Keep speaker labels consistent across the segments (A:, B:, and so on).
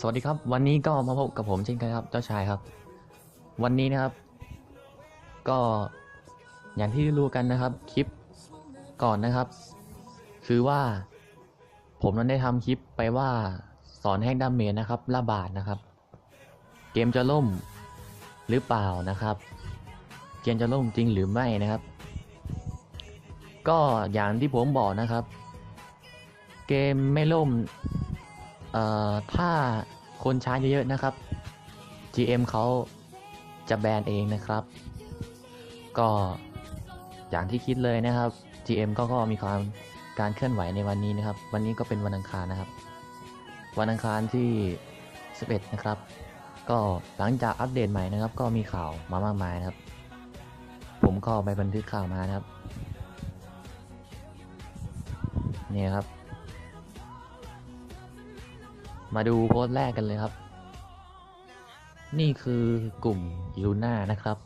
A: สวัสดีครับ วันนี้ก็มาพบกับผมเช่นเคยครับ เจ้าชายครับ วันนี้นะครับ ก็อย่างที่รู้กันนะครับ คลิปก่อนนะครับ คือว่า ผมนั้นได้ทำคลิปไปว่าสอนแฮกดาเมจนะครับระบาดนะครับ เกมจะล่มหรือเปล่านะครับ เกมจะล่มจริงหรือไม่นะครับ ก็อย่างที่ผมบอกนะครับ เกมไม่ล่ม เอ่อถ้าคนใช้เยอะๆนะครับ GM เขาจะแบนเองนะครับ ก็อย่างที่คิดเลยนะครับ GM ก็ก็มีความการเคลื่อนไหวในวันนี้นะครับ วันนี้ก็เป็นวันอังคารนะครับ วันอังคารที่ 11 นะครับ ก็หลังจากอัปเดตใหม่นะครับ ก็มีข่าวมามากมายนะครับ ผมก็ไปบันทึกข่าวมานะครับเนี่ยครับ มาดูโพสต์แรกกันเลยครับ นี่คือกลุ่มยูน่านะครับ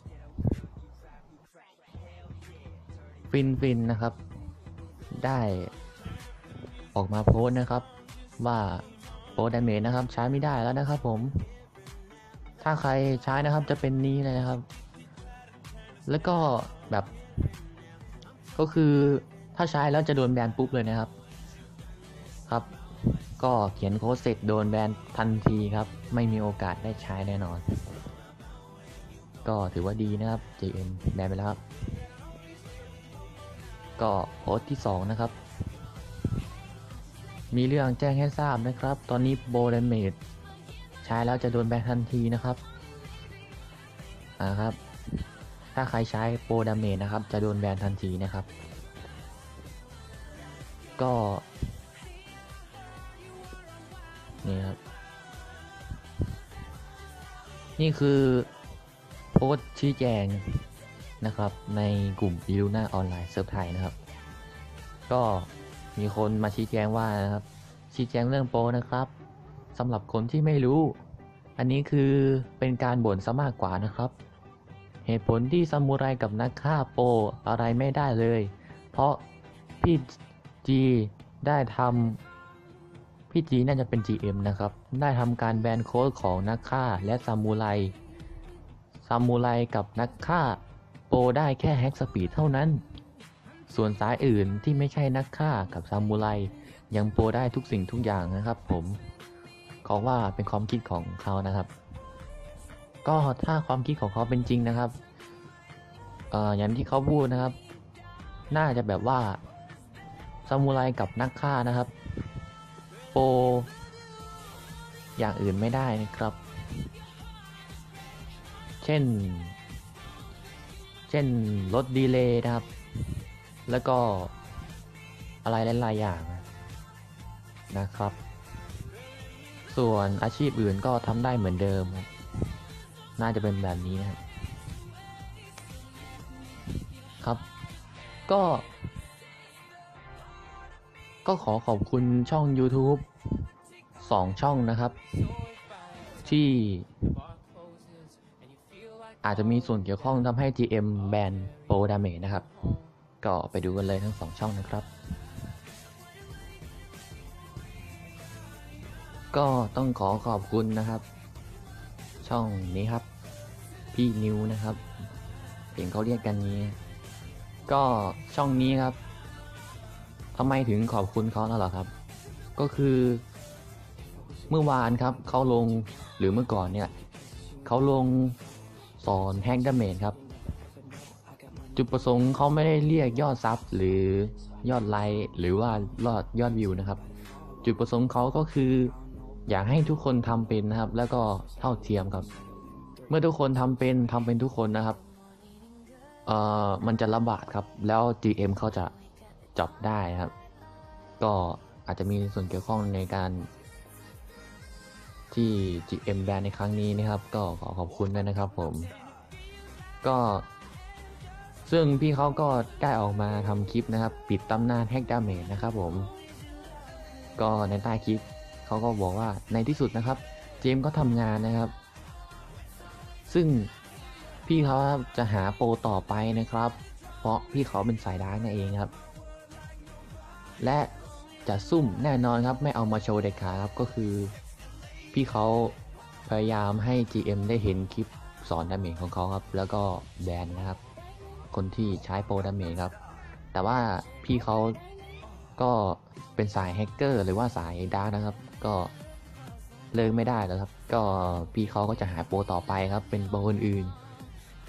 A: ฟินฟินนะครับ ได้ออกมาโพสต์นะครับ ว่าโปรดาเมจนะครับ ใช้ไม่ได้แล้วนะครับผม ถ้าใครใช้นะครับจะเป็นนี้เลยนะครับ แล้วก็แบบ ก็คือถ้าใช้แล้วจะโดนแบนปุ๊บเลยนะครับ ครับ ก็เขียนโค้ดเสร็จโดนแบนทันทีครับ ไม่มีโอกาสได้ใช้แน่นอน ก็ถือว่าดีนะครับ JM แบนไปแล้วครับ ก็โพสที่ 2 นะครับ มีเรื่องแจ้งให้ทราบนะครับ ตอนนี้โบรเมดใช้แล้วจะโดนแบนทันทีนะครับอ่าครับ ถ้าใครใช้โปรดาเมจนะครับ จะโดนแบนทันทีนะครับ ก็ นี่ครับ นี่คือโพสต์ชี้แจงนะครับ ในกลุ่มยูน่าออนไลน์เซิร์ฟไทยนะครับ ก็มีคนมาชี้แจงว่านะครับ ชี้แจงเรื่องโปรนะครับสำหรับคนที่ไม่รู้ อันนี้คือเป็นการบ่นซะมากกว่านะครับ เหตุผลที่ซามูไรกับนักฆ่าโปอะไรไม่ได้เลย เพราะพี่จีได้ทำ พี่จีน่าจะเป็น GM นะครับ ได้ทำการแบนโค้ดของนักฆ่าและซามูไร ซามูไรกับนักฆ่าโปรได้แค่แฮกสปีดเท่านั้น ส่วนสายอื่นที่ไม่ใช่นักฆ่ากับซามูไรยังโปรได้ทุกสิ่งทุกอย่างนะครับผมเขาว่าเป็นความคิดของเขานะครับ ก็ถ้าความคิดของเขาเป็นจริงนะครับเอ่ออย่างที่เขาพูดนะครับ น่าจะแบบว่าซามูไรกับนักฆ่านะครับ อย่างอื่นไม่ได้นะครับ เช่น เช่นลดดีเลย์นะครับ แล้วก็อะไรหลายๆอย่างนะครับ ส่วนอาชีพอื่นก็ทำได้เหมือนเดิมครับน่าจะเป็นแบบนี้นะครับ ครับ ก็ ก็ขอขอบคุณช่อง YouTube 2ช่องนะครับ ที่ อาจจะมีส่วนเกี่ยวข้องทำให้ GM แบนโปรดาเมนะครับ ก็ไปดูกันเลยทั้ง2ช่องนะครับ ก็ต้องขอขอบคุณนะครับ ช่องนี้ครับ พี่นิวนะครับเห็นเขาเรียกกันนี้ ก็ช่องนี้ครับ ทำไมถึงขอบคุณเขาแล้วเหรอครับ ก็คือเมื่อวานครับเขาลงหรือเมื่อก่อนเนี่ยเขาลงสอนแฮกดาเมจครับ จุดประสงค์เขาไม่ได้เรียกยอดซับหรือยอดไลค์หรือว่ายอดยอดวิวนะครับ จุดประสงค์เขาก็คือ อยากให้ทุกคนทำเป็นนะครับ แล้วก็เท่าเทียมครับ เมื่อทุกคนทำเป็นทำเป็นทุกคนนะครับเอ่อมันจะระบาดครับ แล้ว GM เขาจะ จับได้ครับ ก็อาจจะมีส่วนเกี่ยวข้องในการที่ GM แบนในครั้งนี้นะครับ ก็ขอขอบคุณด้วยนะครับผม ก็ ซึ่งพี่เขาก็ได้ออกมาทำคลิปนะครับ ปิดตำนานแฮกดาเมจนะครับผม ก็ในใต้คลิปเขาก็บอกว่าในที่สุดนะครับ เจมก็ทำงานนะครับ ซึ่งพี่เขาจะหาโปรต่อไปนะครับ เพราะพี่เขาเป็นสายดาร์กนั่นเองครับ และจะซุ่มแน่นอนครับ ไม่เอามาโชว์เด็ดขาดครับ ก็คือพี่เขาพยายามให้ GM ได้เห็นคลิปสอนดาเมจของเขาครับ แล้วก็แบนนะครับ คนที่ใช้โปรดาเมจครับ แต่ว่าพี่เขาก็เป็นสายแฮกเกอร์หรือว่าสายดาร์กนะครับ ก็เลิกไม่ได้แล้วครับ ก็พี่เขาก็จะหาโปรต่อไปครับ เป็นโปรอื่น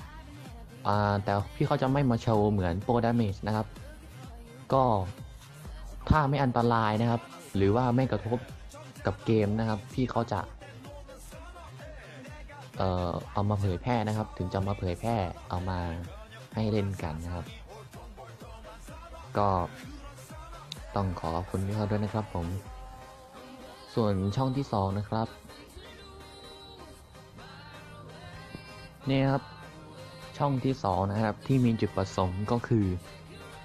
A: ๆอ่าแต่พี่เขาจะไม่มาโชว์เหมือนโปรดาเมจนะครับ ก็ ถ้าไม่อันตรายนะครับ หรือว่าไม่กระทบกับเกมนะครับพี่เขาจะเอ่อเอามาเผยแพร่นะครับ ถึงจะมาเผยแพร่เอามาให้เล่นกันนะครับ ก็ต้องขอขอบคุณพี่เขาด้วยนะครับผม ส่วนช่องที่สองนะครับนี่ครับช่องที่สองนะครับที่มีจุดประสงค์ก็คือ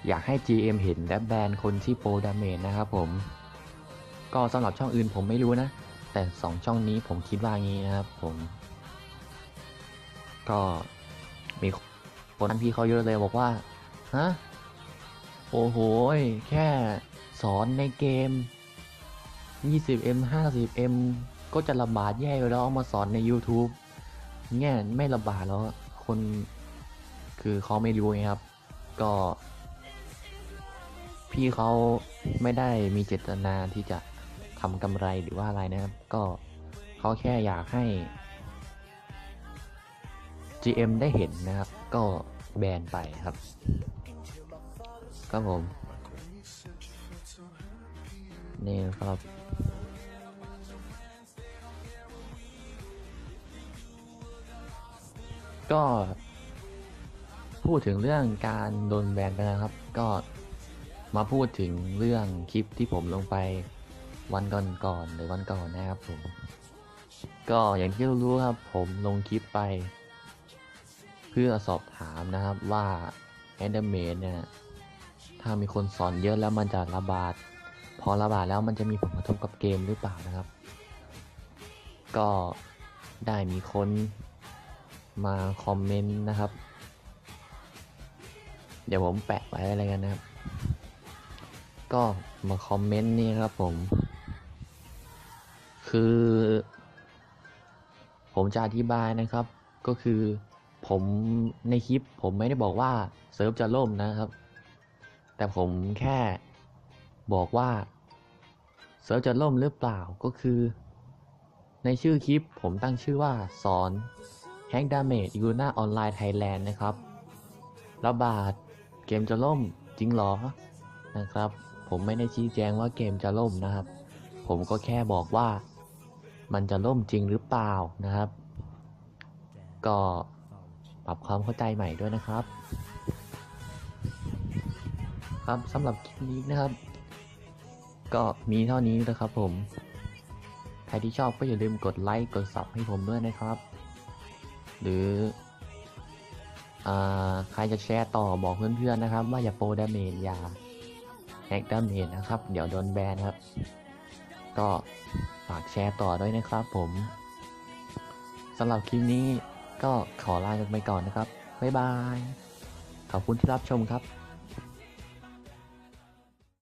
A: อยากให้ GM เห็นและแบนคนที่โปรดาเมจนะครับผม ก็สำหรับช่องอื่นผมไม่รู้นะ แต่สองช่องนี้ผมคิดว่างี้นะครับผม ก็มีคนนั้นพี่เขาเยอะเลยบอกว่า ฮะ โอ้โห แค่สอนในเกม 20m 50m ก็จะระบาดแย่อยู่แล้วเอามาสอนใน YouTube เนี่ยไม่ระบาดแล้วคนคือเขาไม่รู้ไงครับ ก็ พี่เขาไม่ได้มีเจตนาที่จะทำกำไรหรือว่าอะไรนะครับ ก็เขาแค่อยากให้ GM ได้เห็นนะครับ ก็แบนไปครับครับผม นี่ครับก็พูดถึงเรื่องการโดนแบนไปนะครับ ก็ มาพูดถึงเรื่องคลิปที่ผมลงไปวันก่อนๆหรือวันก่อนนะครับผม ก็อย่างที่รู้ครับผมลงคลิปไป เพื่อสอบถามนะครับว่าแอนเดอร์เมดเนี่ยถ้ามีคนสอนเยอะแล้วมันจะระบาด พอระบาดแล้วมันจะมีผลกระทบกับเกมหรือเปล่านะครับ ก็ได้มีคนมาคอมเมนต์นะครับ เดี๋ยวผมแปะไว้อะไรกันนะครับ ก็มาคอมเมนต์นี่ครับผม คือ ผมจะอธิบายนะครับ ก็คือผมในคลิปผมไม่ได้บอกว่าเซิร์ฟจะล่มนะครับ แต่ผมแค่บอกว่าเซิร์ฟจะล่มหรือเปล่าก็คือ ในชื่อคลิปผมตั้งชื่อว่าสอน Hack Damage i g u n a Online Thailand นะครับระบาดเกมจะล่มจริงหรอนะครับ ผมไม่ได้ชี้แจงว่าเกมจะล่มนะครับ ผมก็แค่บอกว่ามันจะล่มจริงหรือเปล่านะครับ ก็ปรับความเข้าใจใหม่ด้วยนะครับ ครับสำหรับคลิปนี้นะครับ ก็มีเท่านี้นะครับผม ใครที่ชอบก็อย่าลืมกดไลค์กดซับให้ผมด้วยนะครับ หรือใครจะแชร์ต่อบอกเพื่อนๆนะครับ ว่าอย่าโปรดาเมจอย่า แฮกดาเมจนะครับ เดี๋ยวโดนแบนครับ ก็ฝากแชร์ต่อด้วยนะครับผมสำหรับคลิปนี้ก็ขอลากันไปก่อนนะครับ บ๊ายบาย ขอบคุณที่รับชมครับ